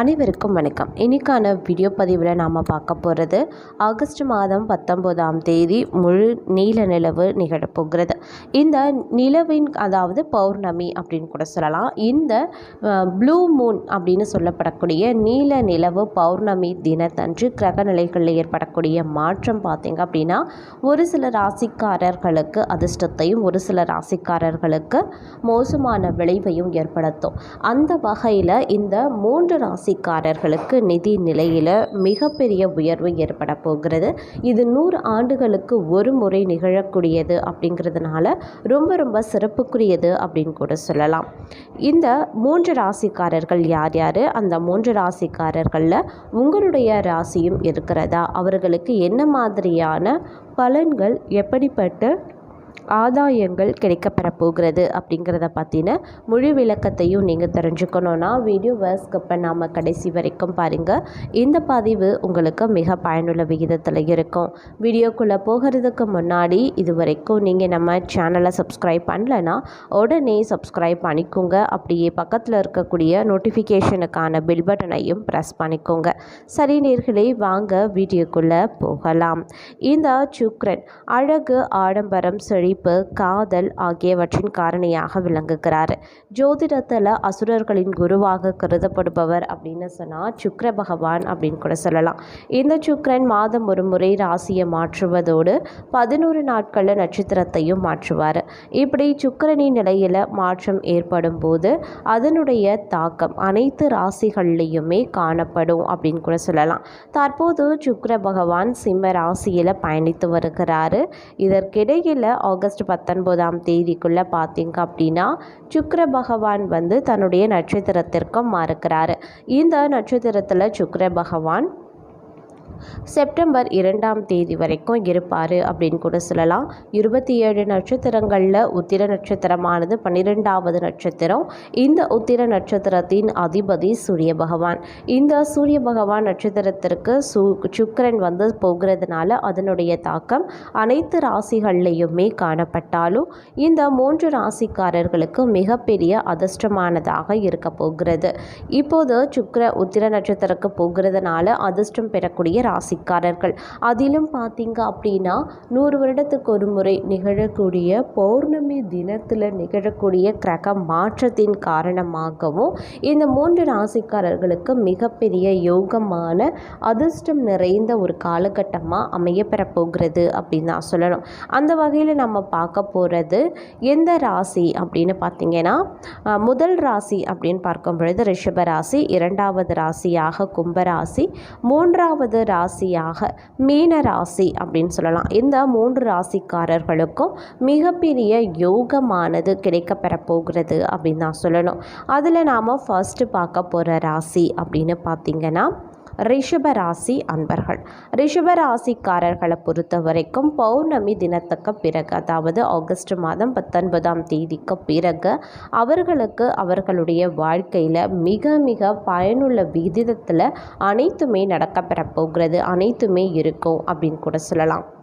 அனைவருக்கும் வணக்கம். இன்னைக்கான வீடியோ பதிவில் நாம் பார்க்க போகிறது ஆகஸ்ட் மாதம் பத்தொம்போதாம் தேதி முழு நீல நிலவு நிகழப்போகிறது இந்த நிலவின் அதாவது பௌர்ணமி அப்படின்னு கூட சொல்லலாம். இந்த ப்ளூ மூன் அப்படின்னு சொல்லப்படக்கூடிய நீல நிலவு பௌர்ணமி தினத்தன்று கிரகநிலைகளில் ஏற்படக்கூடிய மாற்றம் பார்த்திங்க அப்படின்னா ஒரு சில ராசிக்காரர்களுக்கு அதிர்ஷ்டத்தையும் ஒரு சில ராசிக்காரர்களுக்கு மோசமான விளைவையும் ஏற்படுத்தும். அந்த வகையில் இந்த மூன்று ராசிக்காரர்களுக்கு நிதி நிலையில் மிகப்பெரிய உயர்வு ஏற்பட போகிறது. இது நூறு ஆண்டுகளுக்கு ஒரு முறை நிகழக்கூடியது அப்படிங்கிறதுனால ரொம்ப ரொம்ப சிறப்புக்குரியது அப்படின்னு கூட சொல்லலாம். இந்த மூன்று ராசிக்காரர்கள் யார் யார்? அந்த மூன்று ராசிக்காரர்களில் உங்களுடைய ராசியும் இருக்கிறதா? அவர்களுக்கு என்ன மாதிரியான பலன்கள் எப்படிப்பட்ட ஆதாயங்கள் கிடைக்கப்பெற போகிறது அப்படிங்கிறத பற்றின முழு விளக்கத்தையும் நீங்கள் தெரிஞ்சுக்கணுன்னா வீடியோவை ஸ்கிப் பண்ணாமல் கடைசி வரைக்கும் பாருங்கள் இந்த பதிவு உங்களுக்கு மிக பயனுள்ள விகிதத்தில் இருக்கும். வீடியோக்குள்ளே போகிறதுக்கு முன்னாடி இது வரைக்கும் நீங்கள் நம்ம சேனலை சப்ஸ்கிரைப் பண்ணலன்னா உடனே சப்ஸ்கிரைப் பண்ணிக்கோங்க. அப்படியே பக்கத்தில் இருக்கக்கூடிய நோட்டிஃபிகேஷனுக்கான பில் பட்டனையும் ப்ரெஸ் பண்ணிக்கோங்க. சரி நேர்களை வாங்க வீடியோக்குள்ளே போகலாம். இந்த சுக்ரன் அழகு ஆடம்பரம் செழிப்பு காதல் ஆகியவற்றின் காரணியாக விளங்குகிறார். ஜோதிடத்தில் அசுரர்களின் குருவாக கருதப்படுபவர் அப்படின்னு சொன்னால் சுக்கர பகவான் அப்படின்னு கூட சொல்லலாம். இந்த சுக்கரன் மாதம் ஒரு முறை ராசியை மாற்றுவதோடு பதினோரு நாட்களில் நட்சத்திரத்தையும் மாற்றுவார். இப்படி சுக்கிரனின் நிலையில் மாற்றம் ஏற்படும் போது அதனுடைய தாக்கம் அனைத்து ராசிகள்லேயுமே காணப்படும் அப்படின்னு கூட சொல்லலாம். தற்போது சுக்கர பகவான் சிம்ம ராசியில் பயணித்து வருகிறாரு. இதற்கிடையில் ஆகஸ்ட் பத்தொன்பதாம் தேதிக்குள்ளே பார்த்தீங்க அப்படின்னா சுக்ர பகவான் வந்து தன்னுடைய நட்சத்திரத்திற்கும் மாறுக்கிறாரு இந்த நட்சத்திரத்தில் சுக்ர பகவான் செப்டம்பர் இரண்டாம் தேதி வரைக்கும் இருப்பார் அப்படின்னு கூட சொல்லலாம். இருபத்தி ஏழு நட்சத்திரங்களில் உத்திர நட்சத்திரமானது பன்னிரெண்டாவது நட்சத்திரம். இந்த உத்திர நட்சத்திரத்தின் அதிபதி சூரிய பகவான். இந்த சூரிய பகவான் நட்சத்திரத்திற்கு சு சுக்கரன் வந்து போகிறதுனால அதனுடைய தாக்கம் அனைத்து ராசிகள்லையுமே காணப்பட்டாலும் இந்த மூன்று ராசிக்காரர்களுக்கு மிகப்பெரிய அதிர்ஷ்டமானதாக இருக்க போகிறது. இப்போது சுக்கர உத்திர நட்சத்திரக்கு போகிறதுனால அதிர்ஷ்டம் பெறக்கூடிய ராசிக்காரர்கள். அதிலும் பார்த்தீங்க அப்படின்னா நூறு வருடத்துக்கு ஒரு முறை நிகழக்கூடிய பௌர்ணமி தினத்தில் நிகழக்கூடிய கிரக மாற்றத்தின் காரணமாகவும் இந்த மூன்று ராசிக்காரர்களுக்கு மிகப்பெரிய யோகமான அதிர்ஷ்டம் நிறைந்த ஒரு காலகட்டமாக அமையப்பெற போகிறது அப்படின்னு தான் சொல்லணும். அந்த வகையில் நம்ம பார்க்க போகிறது எந்த ராசி அப்படின்னு பார்த்தீங்கன்னா முதல் ராசி அப்படின்னு பார்க்கும் பொழுது ரிஷப ராசி இரண்டாவது ராசியாக கும்பராசி மூன்றாவது ராசியாக மீன ராசி அப்படின்னு சொல்லலாம். இந்த மூன்று ராசிக்காரர்களுக்கும் மிகப்பெரிய யோகமானது கிடைக்கப்பெற போகிறது அப்படின்னு தான் சொல்லணும். அதில் நாம் ஃபஸ்ட்டு பார்க்க போகிற ராசி அப்படின்னு பார்த்தீங்கன்னா ரிஷப ராசி அன்பர்கள். ரிஷப ராசிக்காரர்களை பொறுத்த வரைக்கும் பௌர்ணமி தினத்துக்கு பிறகு அதாவது ஆகஸ்ட் மாதம் பத்தொன்பதாம் தேதிக்கு பிறகு அவர்களுக்கு அவர்களுடைய வாழ்க்கையில் மிக மிக பயனுள்ள விகிதத்தில் அனைத்துமே நடக்கப்பெற போகிறது. அனைத்துமே இருக்கும் அப்படின்னு கூட சொல்லலாம்.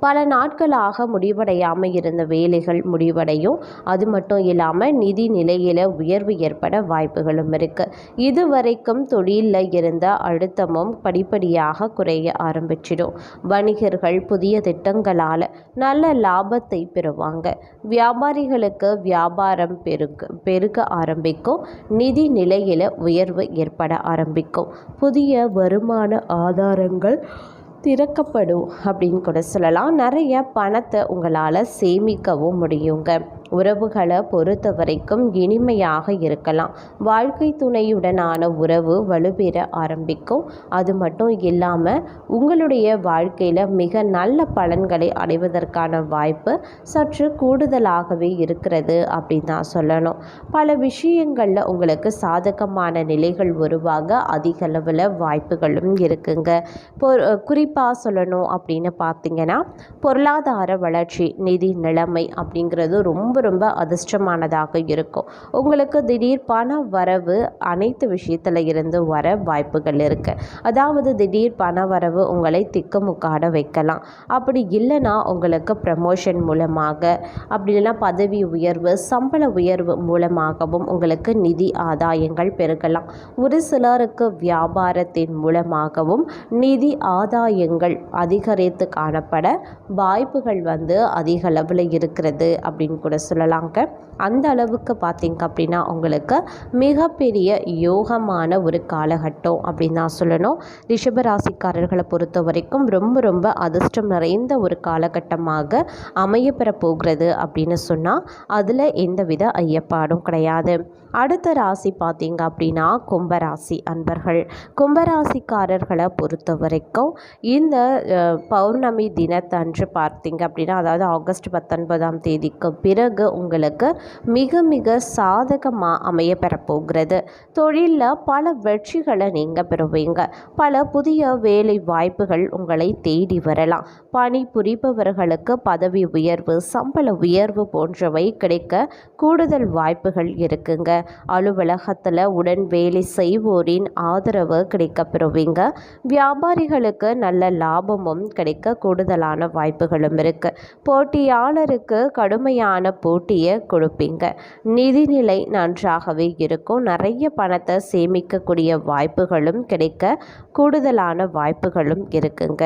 பல நாட்களாக முடிவடையாமல் இருந்த வேலைகள் முடிவடையும். அது மட்டும் இல்லாமல் நிதி நிலையில் உயர்வு ஏற்பட வாய்ப்புகளும் இருக்குது இதுவரைக்கும் தொழிலில் இருந்த அழுத்தமும் படிப்படியாக குறைய ஆரம்பிச்சிடும். வணிகர்கள் புதிய திட்டங்களால் நல்ல லாபத்தை பெறுவாங்க. வியாபாரிகளுக்கு வியாபாரம் பெருக பெருக ஆரம்பிக்கும். நிதி நிலையில் உயர்வு ஏற்பட ஆரம்பிக்கும். புதிய வருமான ஆதாரங்கள் திறக்கப்படும் அப்படின்னு கூட சொல்லலாம். நிறைய பணத்தை உங்களால் சேமிக்கவும் முடியுங்க. உறவுகளை பொறுத்த வரைக்கும் இனிமையாக இருக்கலாம். வாழ்க்கை துணையுடனான உறவு வலுப்பெற ஆரம்பிக்கும். அது மட்டும் இல்லாமல் உங்களுடைய வாழ்க்கையில் மிக நல்ல பலன்களை அடைவதற்கான வாய்ப்பு சற்று கூடுதலாகவே இருக்கிறது அப்படின்னு தான் சொல்லணும். பல விஷயங்களில் உங்களுக்கு சாதகமான நிலைகள் உருவாக அதிக அளவில் வாய்ப்புகளும் இருக்குங்க. பொ குறிப்பாக சொல்லணும் அப்படின்னு பார்த்தீங்கன்னா பொருளாதார வளர்ச்சி நிதி நிலைமை அப்படிங்கிறது ரொம்ப ரொம்ப அதிர்ஷ்டமானதாக இருக்கும். உங்களுக்கு திடீர் பண வரவு அனைத்து விஷயத்தில் இருந்து வர வாய்ப்புகள் இருக்குது அதாவது திடீர் பண வரவு உங்களை திக்குமுக்காட வைக்கலாம். அப்படி இல்லைன்னா உங்களுக்கு ப்ரமோஷன் மூலமாக அப்படி இல்லைன்னா பதவி உயர்வு சம்பள உயர்வு மூலமாகவும் உங்களுக்கு நிதி ஆதாயங்கள் பெருகலாம் ஒரு சிலருக்கு வியாபாரத்தின் மூலமாகவும் நிதி ஆதாயங்கள் அதிகரித்து காணப்பட வாய்ப்புகள் வந்து அதிக அளவில் இருக்கிறது அப்படின்னு கூட சொல்லலாங்க. அந்த அளவுக்கு பார்த்திங்க அப்படின்னா உங்களுக்கு மிகப்பெரிய யோகமான ஒரு காலகட்டம் அப்படின்னு தான் சொல்லணும். ரிஷபராசிக்காரர்களை பொறுத்த வரைக்கும் ரொம்ப ரொம்ப அதிர்ஷ்டம் நிறைந்த ஒரு காலகட்டமாக அமையப்பெற போகிறது அப்படின்னு சொன்னால் அதில் எந்தவித ஐயப்பாடும் கிடையாது. அடுத்த ராசி பார்த்தீங்க அப்படின்னா கும்பராசி அன்பர்கள். கும்பராசிக்காரர்களை பொறுத்த வரைக்கும் இந்த பௌர்ணமி தினத்தன்று பார்த்திங்க அப்படின்னா அதாவது ஆகஸ்ட் பத்தொன்பதாம் தேதிக்கு பிறகு உங்களுக்கு மிக மிக சாதகமாக அமைய பெறப்போகிறது தொழிலில் பல வெற்றிகளை நீங்கள் பெறுவீங்க. பல புதிய வேலை வாய்ப்புகள் உங்களை தேடி வரலாம். பணி புரிபவர்களுக்கு பதவி உயர்வு சம்பள உயர்வு போன்றவை கிடைக்க கூடுதல் வாய்ப்புகள் இருக்குங்க. அலுவலகத்தில் உடன் வேலை செய்வோரின் ஆதரவு கிடைக்க பெறுவீங்க. வியாபாரிகளுக்கு நல்ல லாபமும் கிடைக்க கூடுதலான வாய்ப்புகளும் இருக்கு. போட்டியாளருக்கு கடுமையான போட்டியை கொடுப்பீங்க. நிதிநிலை நன்றாகவே இருக்கும். நிறைய பணத்தை சேமிக்கக்கூடிய வாய்ப்புகளும் கிடைக்க கூடுதலான வாய்ப்புகளும் இருக்குங்க.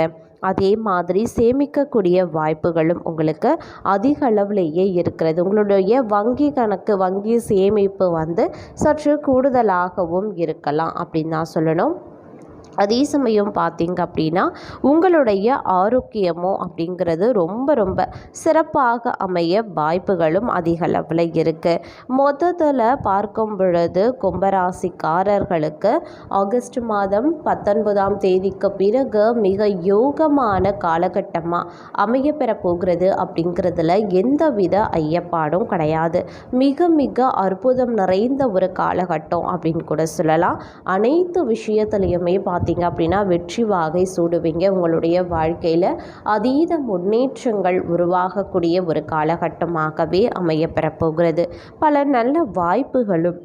அதே மாதிரி சேமிக்கக்கூடிய வாய்ப்புகளும் உங்களுக்கு அதிக அளவிலேயே இருக்கிறது. உங்களுடைய வங்கி கணக்கு வங்கி சேமிப்பு வந்து சற்று கூடுதலாகவும் இருக்கலாம் அப்படின்னு தான் சொல்லணும். அதே சமயம் பார்த்திங்க அப்படின்னா உங்களுடைய ஆரோக்கியமோ அப்படிங்கிறது ரொம்ப ரொம்ப சிறப்பாக அமைய வாய்ப்புகளும் அதிக அளவில் இருக்குது மொத்தத்தில் பார்க்கும் பொழுது கும்பராசிக்காரர்களுக்கு ஆகஸ்ட் மாதம் பத்தொன்பதாம் தேதிக்கு பிறகு மிக யோகமான காலகட்டமாக அமைய பெற போகிறது அப்படிங்கிறதுல எந்தவித ஐயப்பாடும் கிடையாது. மிக மிக அற்புதம் நிறைந்த ஒரு காலகட்டம் அப்படின்னு கூட சொல்லலாம். அனைத்து விஷயத்துலையுமே பார்த்து பார்த்தீங்க அப்படின்னா வெற்றி வாகை சூடுவீங்க. உங்களுடைய வாழ்க்கையில் அதீத முன்னேற்றங்கள் உருவாகக்கூடிய ஒரு காலகட்டமாகவே அமையப்பெறப்போகிறது பல நல்ல வாய்ப்புகளும்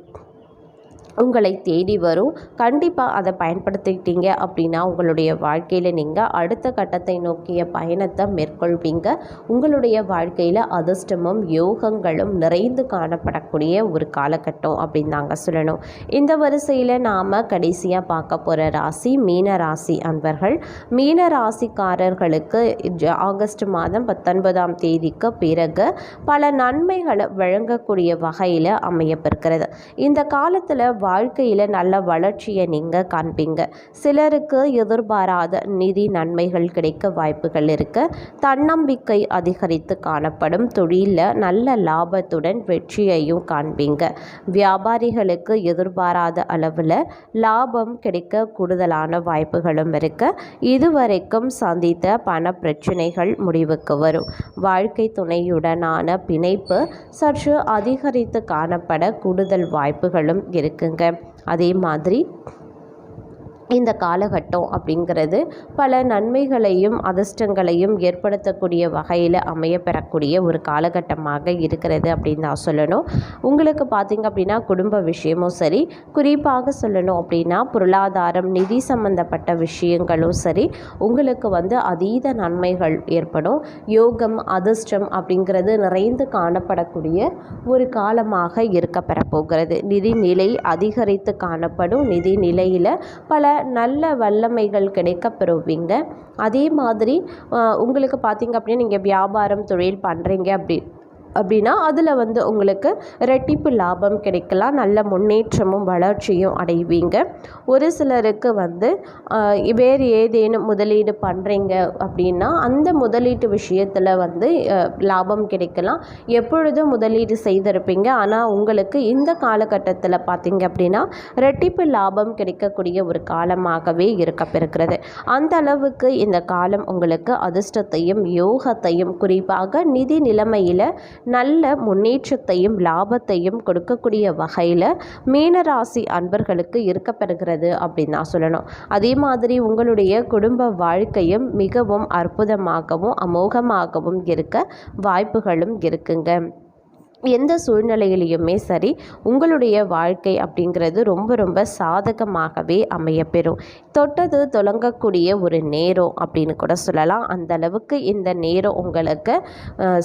உங்களை தேடி வரும். கண்டிப்பாக அதை பயன்படுத்திக்கிட்டீங்க அப்படின்னா உங்களுடைய வாழ்க்கையில் நீங்கள் அடுத்த கட்டத்தை நோக்கிய பயணத்தை மேற்கொள்வீங்க. உங்களுடைய வாழ்க்கையில் அதிர்ஷ்டமும் யோகங்களும் நிறைந்து காணப்படக்கூடிய ஒரு காலகட்டம் அப்படின்னு தாங்க சொல்லணும். இந்த வரிசையில் நாம் கடைசியாக பார்க்க போகிற ராசி மீன ராசி அன்பர்கள். மீன ராசிக்காரர்களுக்கு ஜ- ஆகஸ்ட் மாதம் பத்தொன்பதாம் தேதிக்கு பிறகு பல நன்மைகளை வழங்கக்கூடிய வகையில் அமையப்பெறுகிறது இந்த காலத்தில் வாழ்க்கையில் நல்ல வளர்ச்சியை நீங்கள் காண்பீங்க. சிலருக்கு எதிர்பாராத நிதி நன்மைகள் கிடைக்க வாய்ப்புகள் இருக்க. தன்னம்பிக்கை அதிகரித்து காணப்படும் தொழிலில் நல்ல லாபத்துடன் வெற்றியையும் காண்பீங்க. வியாபாரிகளுக்கு எதிர்பாராத அளவில் லாபம் கிடைக்க கூடுதலான வாய்ப்புகளும் இருக்க. இதுவரைக்கும் சந்தித்த பண பிரச்சனைகள் முடிவுக்கு வரும். வாழ்க்கை துணையுடனான பிணைப்பு சற்று அதிகரித்து காணப்பட கூடுதல் வாய்ப்புகளும் இருக்குங்க. அதே மாதிரி இந்த காலகட்டம் அப்படிங்கிறது பல நன்மைகளையும் அதிர்ஷ்டங்களையும் ஏற்படுத்தக்கூடிய வகையில் அமைய பெறக்கூடிய ஒரு காலகட்டமாக இருக்கிறது அப்படின்னு தான் சொல்லணும். உங்களுக்கு பார்த்திங்க அப்படின்னா குடும்ப விஷயமும் சரி குறிப்பாக சொல்லணும் அப்படின்னா பொருளாதாரம் நிதி சம்பந்தப்பட்ட விஷயங்களும் சரி உங்களுக்கு வந்து அதீத நன்மைகள் ஏற்படும். யோகம் அதிர்ஷ்டம் அப்படிங்கிறது நிறைந்து காணப்படக்கூடிய ஒரு காலமாக இருக்க பெறப்போகிறது நிதி நிலை அதிகரித்து காணப்படும். நிதி நிலையில் பல நல்ல வல்லமைகள் கிடைக்க பெறுவீங்க அதே மாதிரி உங்களுக்கு பார்த்தீங்க அப்படின்னா நீங்கள் வியாபாரம் தொழில் பண்ணுறீங்க அப்படி அப்படின்னா அதில் வந்து உங்களுக்கு ரெட்டிப்பு லாபம் கிடைக்கலாம். நல்ல முன்னேற்றமும் வளர்ச்சியும் அடைவீங்க. ஒரு சிலருக்கு வந்து வேறு ஏதேனும் முதலீடு பண்ணுறீங்க அப்படின்னா அந்த முதலீட்டு விஷயத்தில் வந்து லாபம் கிடைக்கலாம். எப்பொழுதும் முதலீடு செய்திருப்பீங்க. ஆனால் உங்களுக்கு இந்த காலகட்டத்தில் பார்த்தீங்க அப்படின்னா ரெட்டிப்பு லாபம் கிடைக்கக்கூடிய ஒரு காலமாகவே இருக்கப்பெறுகிறது. அந்த அளவுக்கு இந்த காலம் உங்களுக்கு அதிர்ஷ்டத்தையும் யோகத்தையும் குறிப்பாக நிதி நிலைமையில் நல்ல முன்னேற்றத்தையும் லாபத்தையும் கொடுக்கக்கூடிய வகையில் மீனராசி அன்பர்களுக்கு இருக்கப்பெறுகிறது அப்படின்னு தான் சொல்லணும். அதே மாதிரி உங்களுடைய குடும்ப வாழ்க்கையும் மிகவும் அற்புதமாகவும் அமோகமாகவும் இருக்க வாய்ப்புகளும் இருக்குங்க. எந்த சூழ்நிலையிலையுமே சரி உங்களுடைய வாழ்க்கை அப்படிங்கிறது ரொம்ப ரொம்ப சாதகமாகவே அமையப்பெறும். தொட்டது தொடங்கக்கூடிய ஒரு நேரம் அப்படின்னு கூட சொல்லலாம். அந்த அளவுக்கு இந்த நேரம் உங்களுக்கு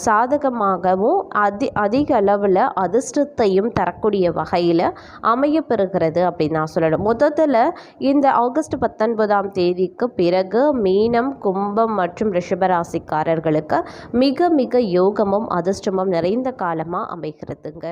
சாதகமாகவும் அதி அதிக அளவில் அதிர்ஷ்டத்தையும் தரக்கூடிய வகையில் அமையப்பெறுகிறது அப்படின்னு நான் சொல்லணும். முதல்ல இந்த ஆகஸ்ட் பத்தொன்பதாம் தேதிக்கு பிறகு மீனம் கும்பம் மற்றும் ரிஷபராசிக்காரர்களுக்கு மிக மிக யோகமும் அதிர்ஷ்டமும் நிறைந்த காலமாக அமைகிறதுங்க.